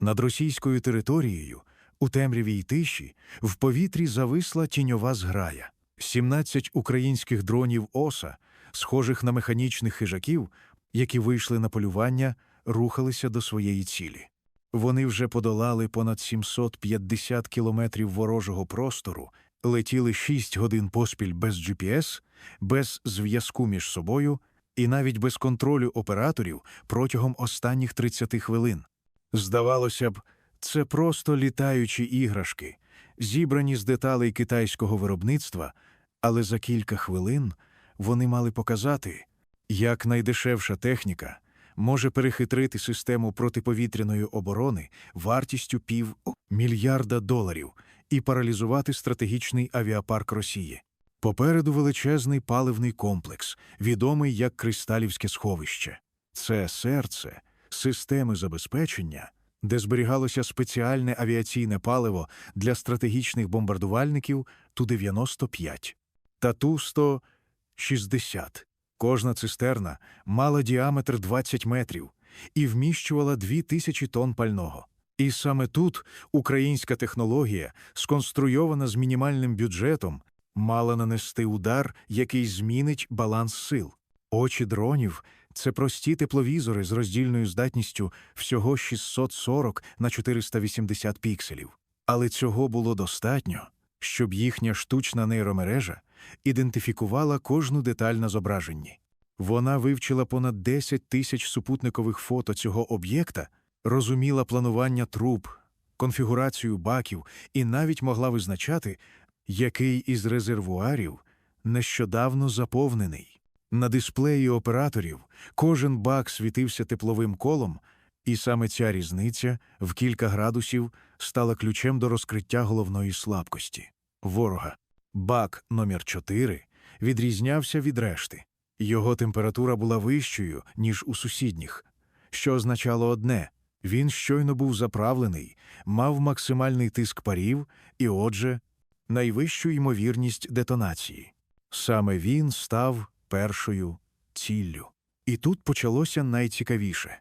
Над російською територією, у темряві й тиші, в повітрі зависла тіньова зграя. 17 українських дронів оса, схожих на механічних хижаків, які вийшли на полювання, рухалися до своєї цілі. Вони вже подолали понад 750 кілометрів ворожого простору, летіли 6 годин поспіль без GPS, без зв'язку між собою і навіть без контролю операторів протягом останніх 30 хвилин. Здавалося б, це просто літаючі іграшки, зібрані з деталей китайського виробництва, але за кілька хвилин вони мали показати, як найдешевша техніка може перехитрити систему протиповітряної оборони вартістю пів мільярда доларів і паралізувати стратегічний авіапарк Росії. Попереду величезний паливний комплекс, відомий як Кристалівське сховище. Це серце системи забезпечення, де зберігалося спеціальне авіаційне паливо для стратегічних бомбардувальників Ту-95 та Ту-160. Кожна цистерна мала діаметр 20 метрів і вміщувала 2000 тонн пального. І саме тут українська технологія, сконструйована з мінімальним бюджетом, мала нанести удар, який змінить баланс сил. Очі дронів це прості тепловізори з роздільною здатністю всього 640 на 480 пікселів. Але цього було достатньо, щоб їхня штучна нейромережа ідентифікувала кожну деталь на зображенні. Вона вивчила понад 10 тисяч супутникових фото цього об'єкта, розуміла планування труб, конфігурацію баків і навіть могла визначати, який із резервуарів нещодавно заповнений. На дисплеї операторів кожен бак світився тепловим колом, і саме ця різниця в кілька градусів стала ключем до розкриття головної слабкості ворога. Бак номер 4 відрізнявся від решти. Його температура була вищою, ніж у сусідніх, що означало одне він щойно був заправлений, мав максимальний тиск парів і, отже, найвищу ймовірність детонації. Саме він став першою ціллю. І тут почалося найцікавіше.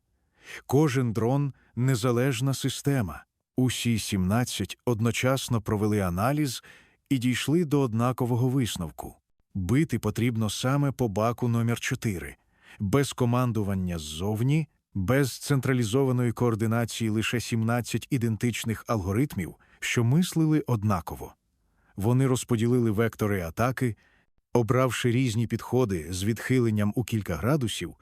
Кожен дрон незалежна система. Усі 17 одночасно провели аналіз і дійшли до однакового висновку. Бити потрібно саме по баку номер 4 без командування ззовні, без централізованої координації лише 17 ідентичних алгоритмів, що мислили однаково. Вони розподілили вектори атаки, обравши різні підходи з відхиленням у кілька градусів,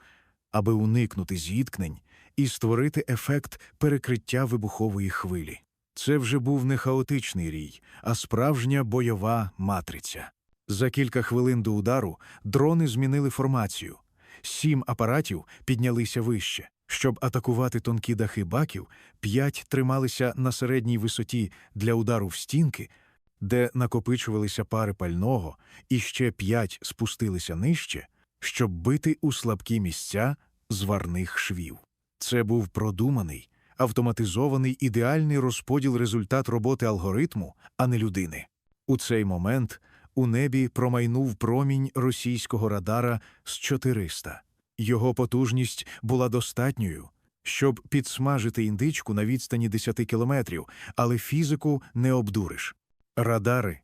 аби уникнути зіткнень і створити ефект перекриття вибухової хвилі. Це вже був не хаотичний рій, а справжня бойова матриця. За кілька хвилин до удару дрони змінили формацію. Сім апаратів піднялися вище. Щоб атакувати тонкі дахи баків, п'ять трималися на середній висоті для удару в стінки, де накопичувалися пари пального, і ще п'ять спустилися нижче, щоб бити у слабкі місця зварних швів. Це був продуманий, автоматизований ідеальний розподіл результат роботи алгоритму, а не людини. У цей момент у небі промайнув промінь російського радара з 400. Його потужність була достатньою, щоб підсмажити індичку на відстані 10 кілометрів, але фізику не обдуриш. Радари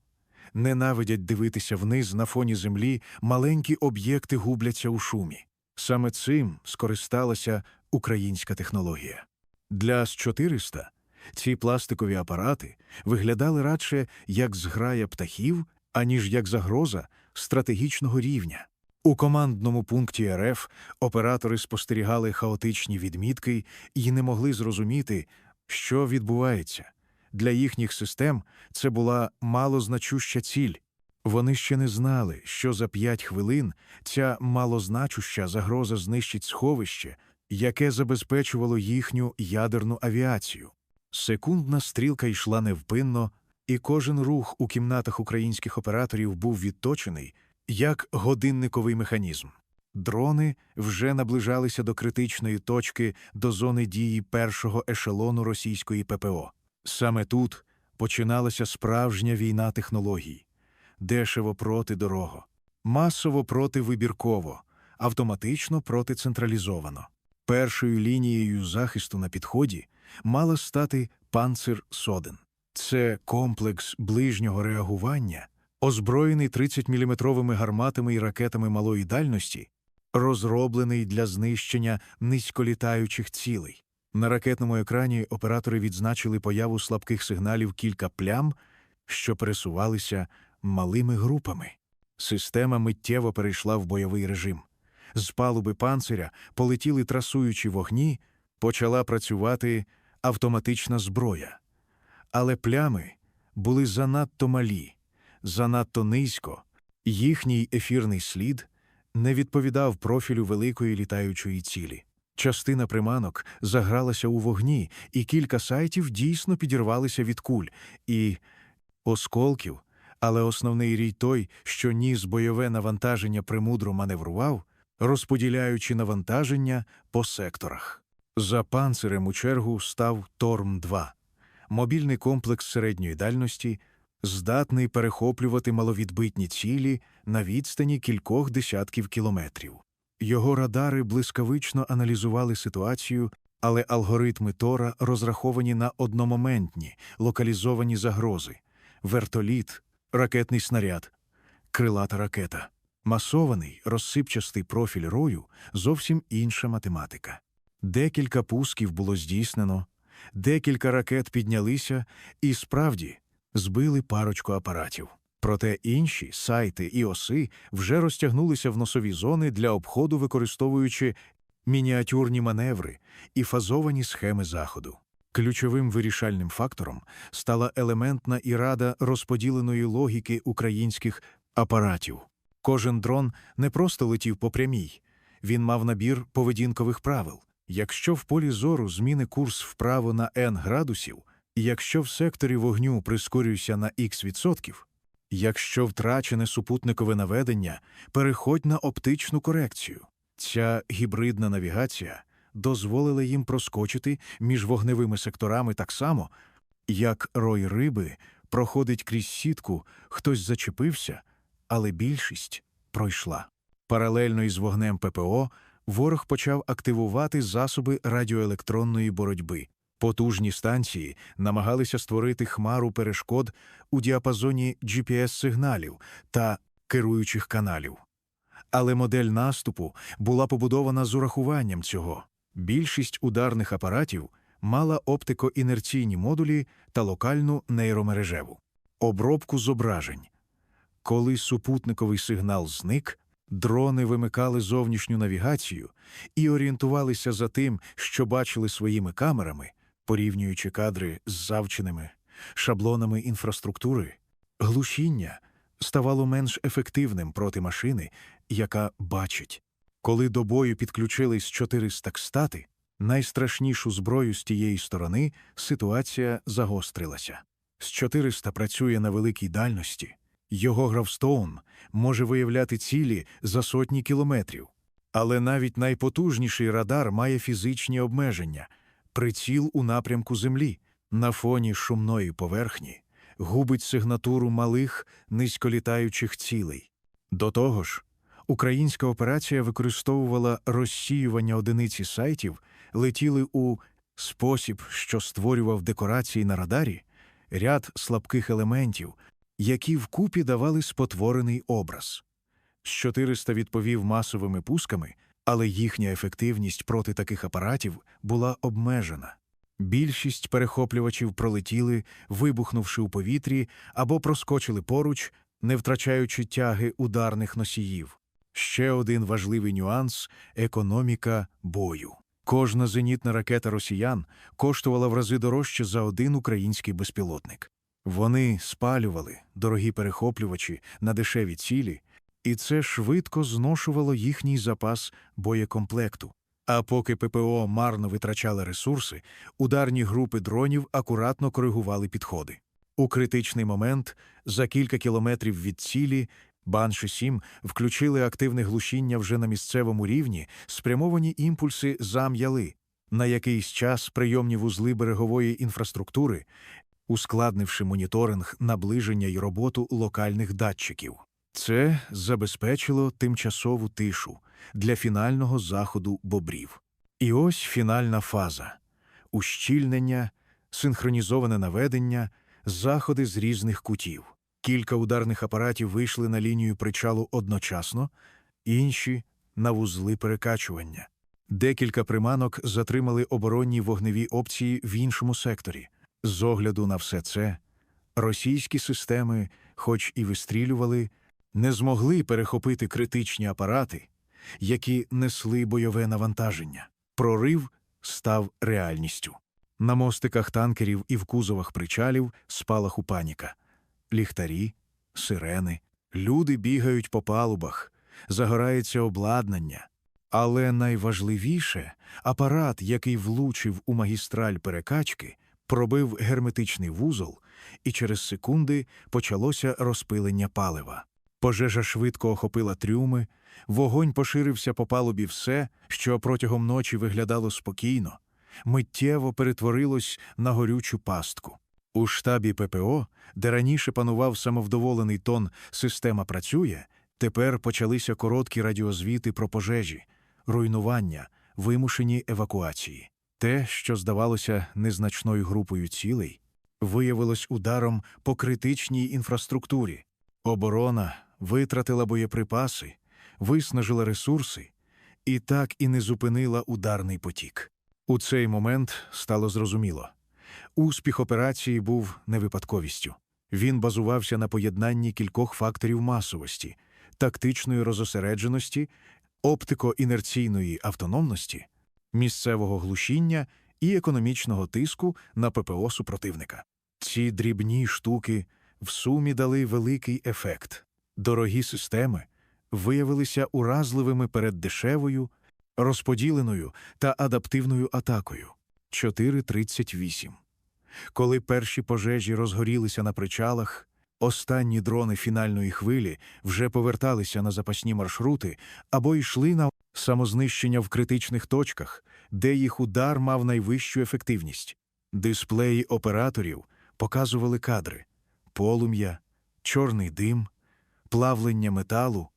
ненавидять дивитися вниз на фоні землі, маленькі об'єкти губляться у шумі. Саме цим скористалася українська технологія. Для С-400 ці пластикові апарати виглядали радше як зграя птахів, аніж як загроза стратегічного рівня. У командному пункті РФ оператори спостерігали хаотичні відмітки і не могли зрозуміти, що відбувається. Для їхніх систем це була малозначуща ціль. Вони ще не знали, що за п'ять хвилин ця малозначуща загроза знищить сховище, яке забезпечувало їхню ядерну авіацію. Секундна стрілка йшла невпинно, і кожен рух у кімнатах українських операторів був відточений як годинниковий механізм. Дрони вже наближалися до критичної точки до зони дії першого ешелону російської ППО. Саме тут починалася справжня війна технологій дешево проти дорого, масово проти вибірково, автоматично проти централізовано. Першою лінією захисту на підході мала стати панцир Соден. Це комплекс ближнього реагування, озброєний 30-мм гарматами і ракетами малої дальності, розроблений для знищення низьколітаючих цілей. На ракетному екрані оператори відзначили появу слабких сигналів кілька плям, що пересувалися малими групами. Система миттєво перейшла в бойовий режим. З палуби панциря полетіли трасуючі вогні, почала працювати автоматична зброя. Але плями були занадто малі, занадто низько, їхній ефірний слід не відповідав профілю великої літаючої цілі. Частина приманок загралася у вогні, і кілька сайтів дійсно підірвалися від куль і осколків, але основний рій той, що ніс бойове навантаження примудро маневрував, розподіляючи навантаження по секторах. За панцирем у чергу став Торм-2 мобільний комплекс середньої дальності, здатний перехоплювати маловідбитні цілі на відстані кількох десятків кілометрів. Його радари блискавично аналізували ситуацію, але алгоритми Тора розраховані на одномоментні, локалізовані загрози вертоліт, ракетний снаряд, крилата ракета. Масований, розсипчастий профіль рою зовсім інша математика. Декілька пусків було здійснено, декілька ракет піднялися і справді збили парочку апаратів. Проте інші сайти і оси вже розтягнулися в носові зони для обходу, використовуючи мініатюрні маневри і фазовані схеми заходу. Ключовим вирішальним фактором стала елементна і рада розподіленої логіки українських апаратів. Кожен дрон не просто летів по прямій, він мав набір поведінкових правил. Якщо в полі зору зміни курс вправо на n градусів, якщо в секторі вогню прискорюйся на x відсотків, якщо втрачене супутникове наведення, переходь на оптичну корекцію. Ця гібридна навігація дозволила їм проскочити між вогневими секторами так само, як рой риби проходить крізь сітку, хтось зачепився, але більшість пройшла. Паралельно із вогнем ППО ворог почав активувати засоби радіоелектронної боротьби. Потужні станції намагалися створити хмару перешкод у діапазоні GPS-сигналів та керуючих каналів. Але модель наступу була побудована з урахуванням цього. Більшість ударних апаратів мала оптико-інерційні модулі та локальну нейромережеву обробку зображень. Коли супутниковий сигнал зник, дрони вимикали зовнішню навігацію і орієнтувалися за тим, що бачили своїми камерами, порівнюючи кадри з завченими шаблонами інфраструктури. Глушіння ставало менш ефективним проти машини, яка бачить. Коли до бою підключились 400 кстати, найстрашнішу зброю з тієї сторони, ситуація загострилася. З 400 працює на великій дальності. Його гравстоун може виявляти цілі за сотні кілометрів. Але навіть найпотужніший радар має фізичні обмеження приціл у напрямку Землі на фоні шумної поверхні губить сигнатуру малих низьколітаючих цілей. До того ж, українська операція використовувала розсіювання одиниці сайтів, летіли у спосіб, що створював декорації на радарі, ряд слабких елементів, які вкупі давали спотворений образ. З 400 відповів масовими пусками, але їхня ефективність проти таких апаратів була обмежена. Більшість перехоплювачів пролетіли, вибухнувши у повітрі або проскочили поруч, не втрачаючи тяги ударних носіїв. Ще один важливий нюанс економіка бою. Кожна зенітна ракета росіян коштувала в рази дорожче за один український безпілотник. Вони спалювали дорогі перехоплювачі на дешеві цілі, і це швидко зношувало їхній запас боєкомплекту. А поки ППО марно витрачали ресурси, ударні групи дронів акуратно коригували підходи. У критичний момент, за кілька кілометрів від цілі, Банши 7 включили активне глушіння вже на місцевому рівні, спрямовані імпульси зам'яли. На якийсь час прийомні вузли берегової інфраструктури, ускладнивши моніторинг наближення й роботу локальних датчиків. Це забезпечило тимчасову тишу для фінального заходу бобрів. І ось фінальна фаза. ущільнення, синхронізоване наведення, заходи з різних кутів. Кілька ударних апаратів вийшли на лінію причалу одночасно, інші на вузли перекачування. Декілька приманок затримали оборонні вогневі опції в іншому секторі. З огляду на все це, російські системи, хоч і вистрілювали, не змогли перехопити критичні апарати, які несли бойове навантаження. Прорив став реальністю. На мостиках танкерів і в кузовах причалів спалаху паніка. Ліхтарі, сирени, люди бігають по палубах, загорається обладнання. Але найважливіше апарат, який влучив у магістраль перекачки, пробив герметичний вузол, і через секунди почалося розпилення палива. Пожежа швидко охопила трюми, вогонь поширився по палубі все, що протягом ночі виглядало спокійно, миттєво перетворилось на горючу пастку. У штабі ППО, де раніше панував самовдоволений тон «система працює», тепер почалися короткі радіозвіти про пожежі, руйнування, вимушені евакуації. Те, що здавалося незначною групою цілей, виявилось ударом по критичній інфраструктурі. Оборона витратила боєприпаси, виснажила ресурси і так і не зупинила ударний потік. У цей момент стало зрозуміло. Успіх операції був не випадковістю. Він базувався на поєднанні кількох факторів масовості, тактичної розосередженості, оптико-інерційної автономності, місцевого глушіння і економічного тиску на ППО супротивника. Ці дрібні штуки в сумі дали великий ефект. Дорогі системи виявилися уразливими перед дешевою, розподіленою та адаптивною атакою. 4.38 Коли перші пожежі розгорілися на причалах, останні дрони фінальної хвилі вже поверталися на запасні маршрути або йшли на самознищення в критичних точках, де їх удар мав найвищу ефективність. Дисплеї операторів показували кадри полум'я, чорний дим, плавлення металу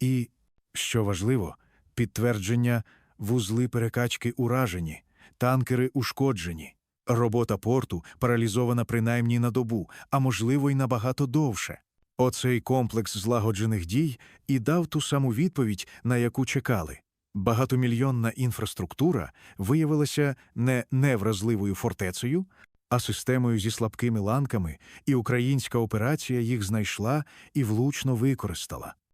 і, що важливо, підтвердження вузли перекачки уражені, танкери ушкоджені. Робота порту паралізована принаймні на добу, а можливо й набагато довше. Оцей комплекс злагоджених дій і дав ту саму відповідь, на яку чекали. Багатомільйонна інфраструктура виявилася не невразливою фортецею, а системою зі слабкими ланками, і українська операція їх знайшла і влучно використала.